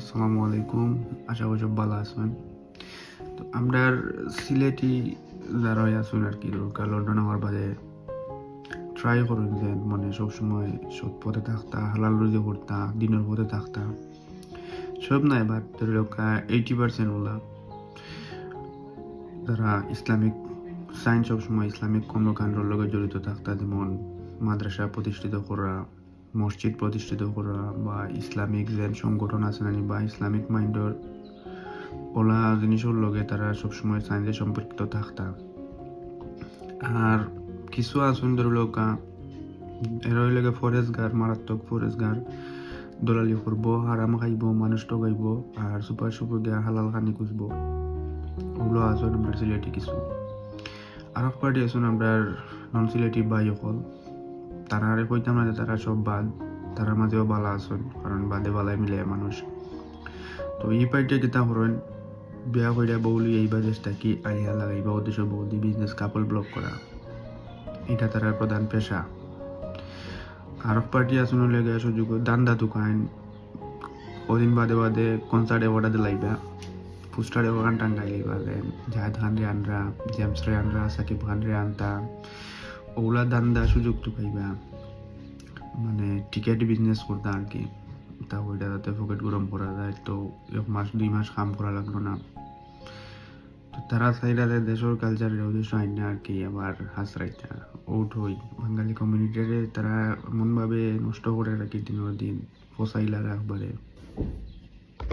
আসসালামু আলাইকুম। আশা করি সব ভালো আছেন। তো আমরা সিলেটি যারা আছেন আর কি দরকার লন্ডন হওয়ার বাদে ট্রাই করুন যে মানে সবসময় সৎ পথে থাকতা, হালাল রুজি করতা দিনের পথে থাকতা। সব নাই বাট ধরে লোকা এইটি পার্সেন্ট ওলা। যারা ইসলামিক সায়েন্স সবসময় ইসলামিক কর্মকাণ্ডের লগে জড়িত থাকতা, যেমন মাদ্রাসা প্রতিষ্ঠিত করা মসজিদ প্রতিষ্ঠিত করা বা ইসলামিক যে সংগঠন আছে নানি বা ইসলামিক মাইন্ডের ওলা জিনিসের লগে তারা সবসময় সায়েন্সে সম্পর্কিত থাকতা। আর কিছু আসুন ধরে লোকা এরা লগে ফরেস্ট গার মারাত্মক ফরেস্ট গার দলালি করব, হারাম খাইব, মানুষ ঠগাইব আর সুপার সুপার গিয়া হালাল খানি খুঁজব। ওগুলো আসুন আমরা সিলেটি কিছু। আর এক পার্টি আমরা নন সিলেটি বাই অকল। তারা আরে কইতাম না যে তারা সব বাদ তারার মাঝেও বালা আসুন কারণ বাদে বালাই মিলে মানুষ। তো এই পার্টি যেটা করেন বিয়া কইরা বউলি এই বাজেসটা কি আইয়া লাগাইবা? উদ্দেশ্য বৌদি বিজনেস কাপল ব্লক করা। এটা তার প্রধান পেশা। আর এক পার্টি আসুন লেগে সুযোগ দান দান্দা দোকান, কদিন বাদে বাদে কনসার্টে অর্ডার দিলাইবা। পোস্টারে ওখান টাঙ্গাই লাইবা জাহাদ খান রে আনরা জেমস রে আনরা, সাকিব খান রে আনতা। ওগুলা দান্দা সুযোগ তো পাইবা। মানে টিকেট বিজনেস করতে আর কি। তা ওইটা তাতে পকেট গরম করা যায় তো এক মাস, দুই মাস কাম করা লাগল না। তো তারা চাইলে দেশের কালচারের উদ্দেশ্য আইন না আর কি আবার হাসরাইটা ওট হই বাঙালি কমিউনিটিরে তারা এমনভাবে নষ্ট করে রাখি দিনের দিন ফসাইলা রাখবারে।